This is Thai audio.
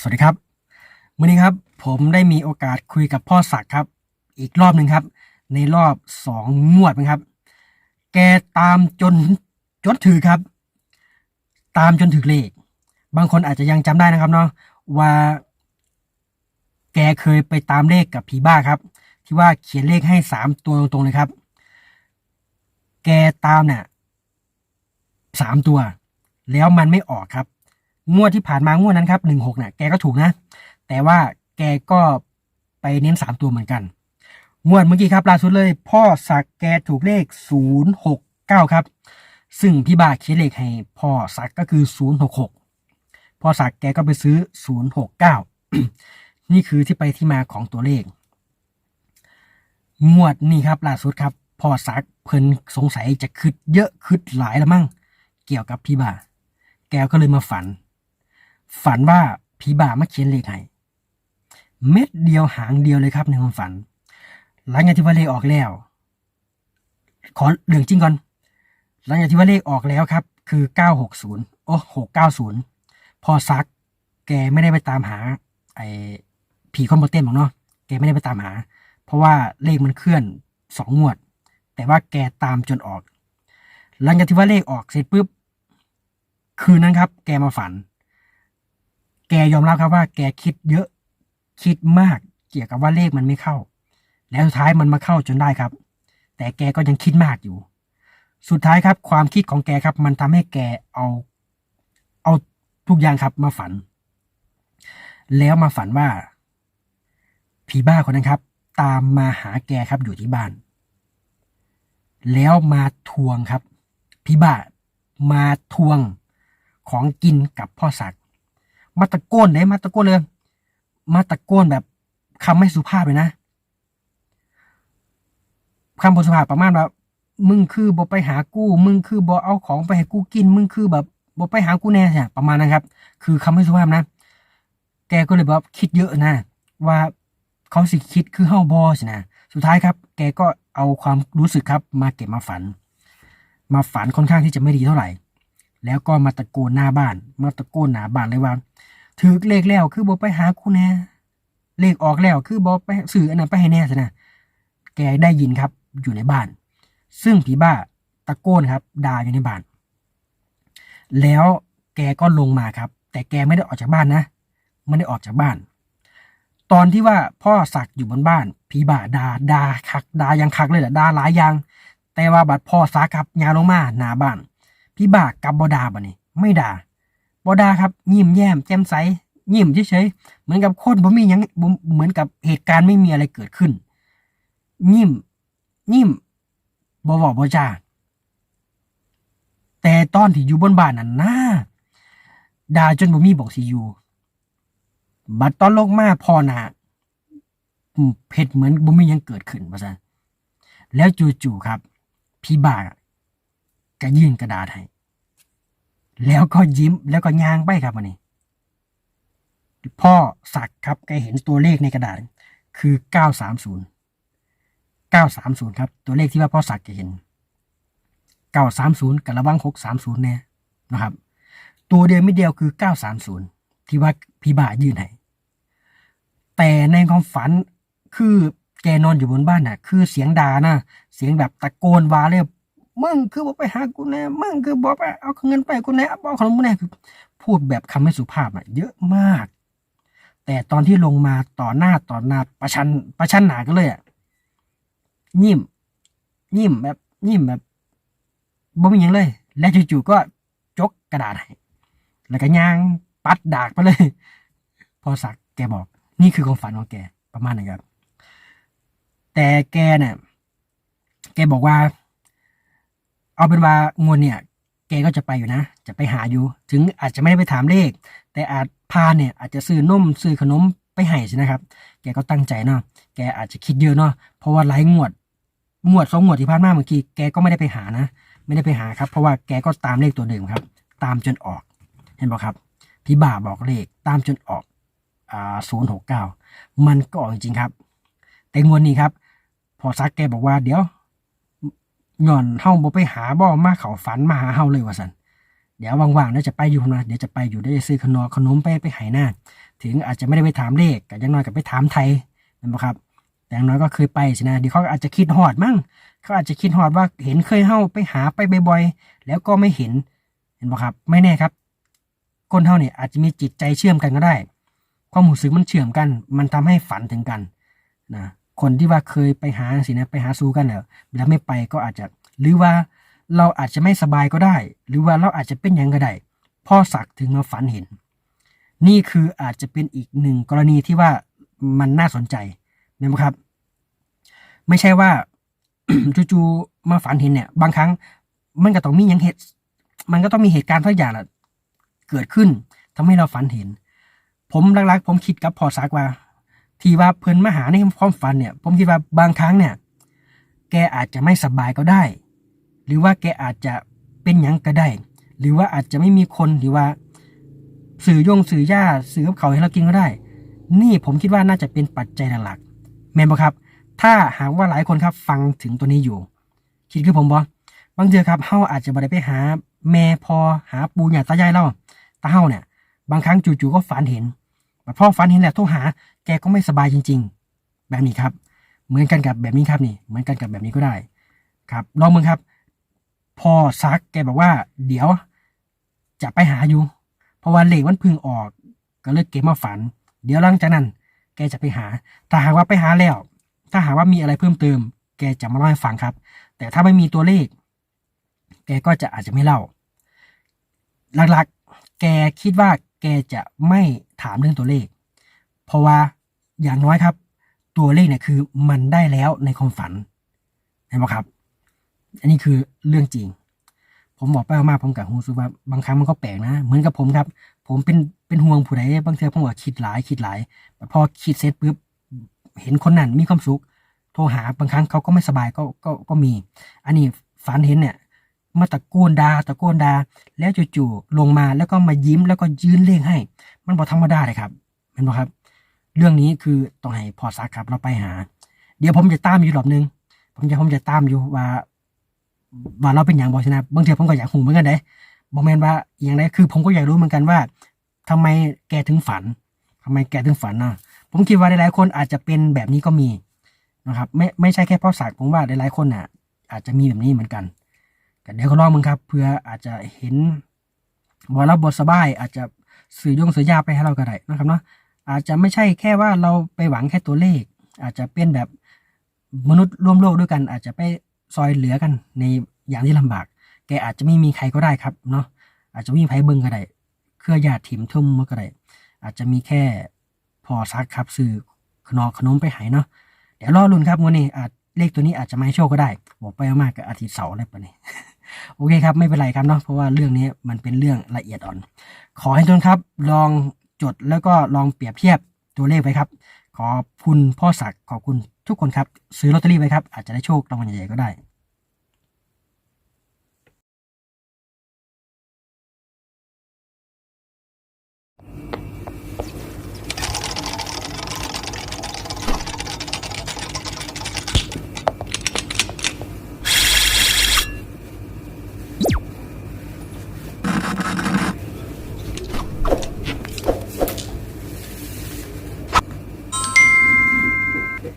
สวัสดีครับวันนี้ครับผมได้มีโอกาสคุยกับพ่อศักดิ์ครับ อีกรอบหนึ่งครับ ในรอบสองงวดนะครับ แกตามจนจนถือครับ ตามจนถึงเลข บางคนอาจจะยังจำได้นะครับเนาะว่า แกเคยไปตามเลขกับผีบ้าครับ ที่ว่าเขียนเลขให้สามตัวตรงๆเลยครับ แกตามเนี่ยสามตัว แล้วมันไม่ออกครับ งวดที่ผ่านมางวดนั้นครับหนึ่งหกเนี่ยแกก็ถูกนะ แต่ว่าแกก็ไปเน้นสามตัวเหมือนกัน งวดเมื่อกี้ครับล่าสุดเลย พ่อสักแกถูกเลขศูนย์หกเก้าครับ ซึ่งพี่บาเขียนเลขให้พ่อสักก็คือศูนย์หกหกพ่อสักแกก็ไปซื้อศูนย์หกเก้านี่คือที่ไปที่มาของตัวเลข งวดนี่ครับล่าสุดครับพ่อสักเพิ่นสงสัยจะคืดเยอะคืดหลายแล้วมั่ง เกี่ยวกับพี่บา แกก็เลยมาฝัน ฝันว่าผีบ่ามาเขียนเลขให้เม็ดเดียวหางเดียวเลยครับในความฝัน หลังจากที่ว่าเลขออกแล้ว ขอเรื่องจริงก่อน หลังจากที่ว่าเลขออกแล้วครับ คือ 960 โอ้690 พอซัก แกไม่ได้ไปตามหา ไอ้ผีคอมโบเต้นหรอกเนาะ แกไม่ได้ไปตามหา เพราะว่าเลขมันเคลื่อนสองงวด แต่ว่าแกตามจนออก หลังจากที่ว่าเลขออกเสร็จปุ๊บ คืนนั้นครับ แกมาฝัน แกยอมรับครับว่า แกคิดเยอะ คิดมาก เกี่ยวกับว่าเลขมันไม่เข้า แล้วสุดท้ายมันมาเข้าจนได้ครับ แต่แกก็ยังคิดมากอยู่ สุดท้ายครับ ความคิดของแกครับ มันทำให้แกเอา เอาทุกอย่างครับมาฝัน แล้วมาฝันว่า ผีบ้าคนนั้นครับ ตามมาหาแกครับอยู่ที่บ้าน แล้วมาทวงครับผีบ้ามาทวงของกินกับพ่อศักดิ์ มาตะโกนเลยมาตะโกนเลย มาตะโกนแบบคำไม่สุภาพเลยนะคำบสุภาพประมาณแบบมึงคือบ่ไปหากู้ มึงคือบ่เอาของไปให้กูกิน มึงคือแบบบ่ไปหากูแน่เนี่ยประมาณนั้นครับ คือคำไม่สุภาพนะ แกก็เลยแบบคิดเยอะนะ ว่าเขาสิคิดคือเฮาบอสินะ สุดท้ายครับ แกก็เอาความรู้สึกครับ มาเก็บมาฝัน มาฝันค่อนข้างที่จะไม่ดีเท่าไหร่ แล้วก็มาตะโกนหน้าบ้าน มาตะโกนหน้าบ้านเลยว่าถือเลขแล้วคือบ่ไปหากูแน่เลขออกแล้วคือบ่ไปสื่ออันนั้นไปให้แน่สินะแกได้ยินครับอยู่ในบ้าน ซึ่งผีบ้าตะโกนครับด่าอยู่ในบ้าน แล้วแกก็ลงมาครับ แต่แกไม่ได้ออกจากบ้านนะไม่ได้ออกจากบ้าน ตอนที่ว่าพ่อสักอยู่บนบ้านผีบ้าด่าด่าคักด่ายังคักเลยแหละด่าหลายอย่างแต่ว่าบัดพ่อสักครับยางลงมาหน้าบ้าน พี่บากกับบอดาบ่นี่ไม่ด่าบอดาครับยิ้มแย้มแจ่มใสยิ้มเฉยๆเหมือนกับคนบ่มียังเหมือนกับเหตุการณ์ไม่มีอะไรเกิดขึ้นยิ้มยิ้มบ่บอกบ่จาแต่ตอนที่อยู่บนบ้านนั่นนะด่าจนบ่มีบอกสิอยู่บัดตอนลงมาพอหนาเผ็ดเหมือนบ่มียังเกิดขึ้นว่าซั่นแล้วจู่ๆครับ พี่บาก ยื่นกระดาษให้แล้วก็ยิ้มแล้วก็ย่างไปครับวันนี้ พ่อสักครับแกเห็นตัวเลขในกระดาษ คือ930 930ครับ ตัวเลขที่ว่าพ่อสักจะเห็น930กับระวัง630เนี่ยนะครับ ตัวเดียวไม่เดียวคือ930ที่ว่าพี่บ่ายื่นให้แต่ในความฝันคือแกนอนอยู่บนบ้านน่ะ คือเสียงด่านะเสียงแบบตะโกนว่าเลย มึงคือบอกไปหากูแน่มึงคือบอกไปเอาเงินไปกูแน่เอาขนมกูแน่คือพูดแบบคำไม่สุภาพอะเยอะมาก แต่ตอนที่ลงมาต่อหน้าต่อหน้าประชันประชันหนากันเลยอะยิ้มยิ้มแบบยิ้มแบบบ่มีหยังเลย และจู่ๆก็จกกระดาษให้แล้วก็ย่างปัดดากไปเลย พอสักแกบอก นี่คือความฝันของแกประมาณนั้นครับ แต่แกเนี่ยแกบอกว่า เอาเป็นว่างวดเนี่ยแกก็จะไปอยู่นะ จะไปหาอยู่ ถึงอาจจะไม่ได้ไปถามเลข แต่อาจพาเนี่ยอาจจะซื้อนมซื้อขนมไปให้ใช่นะครับ แกก็ตั้งใจเนาะ แกอาจจะคิดเยอะเนาะ เพราะว่าหลายงวด งวดสองงวดที่ผ่านมาเมื่อกี้ แกก็ไม่ได้ไปหานะ ไม่ได้ไปหาครับ เพราะว่าแกก็ตามเลขตัวเดิมครับ ตามจนออก เห็นบอกครับ พี่บ่าบอกเลขตามจนออก อ่าศูนย์หกเก้า มันก็ออกจริงครับ แต่งวดนี้ครับ พอซักแกบอกว่าเดี๋ยว ย่อนเฮาบ่ไปหาบ่มาเขาฝันมาหาเฮาเลยว่าซั่นเดี๋ยวว่างๆเดี๋ยวจะไปอยู่นะเดี๋ยวจะไปอยู่เดี๋ยวจะซื้อขนมขนมไปไปให้หน้า ถึงอาจจะไม่ได้ไปถามเลขแต่อยังน้อยกับไปถามไทยนะครับ แต่อย่างน้อยก็เคยไปสินะเดี๋ยวเขาอาจจะคิดหอดมั่งเขาอาจจะคิดหอดว่าเห็นเคยเฮาไปหาไปบ่อยๆแล้วก็ไม่เห็นเห็นไหครับ ไม่แน่ครับ คนเท่าเนี่ยอาจจะมีจิตใจเชื่อมกันก็ได้ ความรู้สึกมันเชื่อมกัน มันทำให้ฝันถึงกันนะ คนที่ว่าเคยไปหาสินะไปหาสู้กันเนี่ยแล้วไม่ไปก็อาจจะ หรือว่าเราอาจจะไม่สบายก็ได้ หรือว่าเราอาจจะเป็นยังก็ได้พ่อสักถึงมาฝันเห็น นี่คืออาจจะเป็นอีกหนึ่งกรณีที่ว่ามันน่าสนใจนะครับ ไม่ใช่ว่าจู่ๆมาฝันเห็นเนี่ย บางครั้งมันก็ต้องมีอย่างเหตุมันก็ต้องมีเหตุการณ์ทุกอย่างแหละเกิดขึ้นทำให้เราฝันเห็น ผมหลักๆผมคิดกับพอสักว่า ที่ว่าเพิ่นมาหาในความฝันเนี่ย ผมคิดว่าบางครั้งเนี่ย แกอาจจะไม่สบายก็ได้ หรือว่าแกอาจจะเป็นหยังก็ได้ หรือว่าอาจจะไม่มีคนหรือว่า สื่อยงสื่อย่าสื่อกับเขาให้เรากินก็ได้ นี่ผมคิดว่าน่าจะเป็นปัจจัยหลักแม่นบ่ครับ ถ้าหากว่าหลายคนครับฟังถึงตัวนี้อยู่ คิดคือผมบ่บางเจอครับเฮาอาจจะบ่ได้ไปหา แม่พอหาปู่ย่าตายายเราตาเฮาเนี่ย บางครั้งจู่ๆก็ฝันเห็นแต่พอฝันเห็นแล้วโทรหา แกก็ไม่สบายจริง ๆ แบบนี้ครับ เหมือนกันกับแบบนี้ครับนี่ เหมือนกันกับแบบนี้ก็ได้ ครับลองมึงครับ พอซักแกบอกว่า เดี๋ยวจะไปหาอยู่ เพราะว่าเหลขมันพึ่งออก ก็เลยเก็บมาฝัน เดี๋ยวหลังจากนั้น แกจะไปหา ถ้าหากว่าไปหาแล้ว ถ้าหากว่ามีอะไรเพิ่มเติม แกจะมาเล่าให้ฟังครับ แต่ถ้าไม่มีตัวเลข แกก็จะอาจจะไม่เล่า หลักๆ แกคิดว่าแกจะไม่ถามเรื่องตัวเลข เพราะว่า อย่างน้อยครับ ตัวเลขเนี่ยคือมันได้แล้วในความฝันเห็นไหมครับ อันนี้คือเรื่องจริง ผมบอกไปมากผมกับฮูซูว่าบางครั้งมันก็แปลกนะ เหมือนกับผมครับ ผมเป็นเป็นห่วงผู้ใดบางเทีผมก็คิดหลายคิดหลายแต่พอคิดเสร็จปุ๊บเห็นคนนั้นมีความสุขโทรหาบางครั้งเขาก็ไม่สบายก็ก็ก็มี อันนี้ฝันเห็นเนี่ยมาตะโกนดาตะโกนดา แล้วจู่ๆลงมาแล้วก็มายิ้มแล้วก็ยืนเลขให้ มันบอกธรรมดาเลยครับเห็นไหมครับ เรื่องนี้คือต้องให้พอซักครับเราไปหา เดี๋ยวผมจะตามอยู่รอบนึง ผมจะผมจะตามอยู่ว่า ว่าเราเป็นอย่างบอชนะบางทีผมก็อยากหูเหมือนกันเด้บอกแมนว่าอย่างไรคือ ผมก็อยากรู้เหมือนกันว่าทำไมแกถึงฝันทำไมแกถึงฝันนะผมคิดว่าหลายๆคนอาจจะเป็นแบบนี้ก็มีนะครับ ไม่ไม่ใช่แค่พ่อศักดิ์ผมว่าหลายๆคนอะ อาจจะมีแบบนี้เหมือนกันแต่เดี๋ยวก็ลองมึงครับเพื่ออาจจะเห็นว่าเราบทสบายอาจจะสื่อยงสื่อยาไปให้เราก็ได้นะครับเนาะ อาจจะไม่ใช่แค่ว่าเราไปหวังแค่ตัวเลข อาจจะเป็นแบบมนุษย์ร่วมโลกด้วยกัน อาจจะไปซอยเหลือกันในอย่างที่ลำบาก แกอาจจะไม่มีใครก็ได้ครับเนาะอาจจะมีไผเบิ้งก็ได้เครือญาติถิ่มทุ่มมาก็ได้อาจจะมีแค่พอซักครับซื้อขนมขนมไปหายเนาะเดี๋ยวรอลุ้นครับวันนี้อาจเลขตัวนี้อาจจะไม่โชคก็ได้ บอกไปมากกับอาทิตย์เสาร์อะไรปะนี่โอเคครับ ไม่เป็นไรครับเนาะเพราะว่าเรื่องนี้มันเป็นเรื่องละเอียดอ่อน ขอให้ทุกคนครับ ลอง จดแล้วก็ลองเปรียบเทียบตัวเลขไปครับ ขอบคุณพ่อศักดิ์ขอบคุณทุกคนครับ ซื้อลอตเตอรี่ไว้ครับ อาจจะได้โชครางวัลใหญ่ๆก็ได้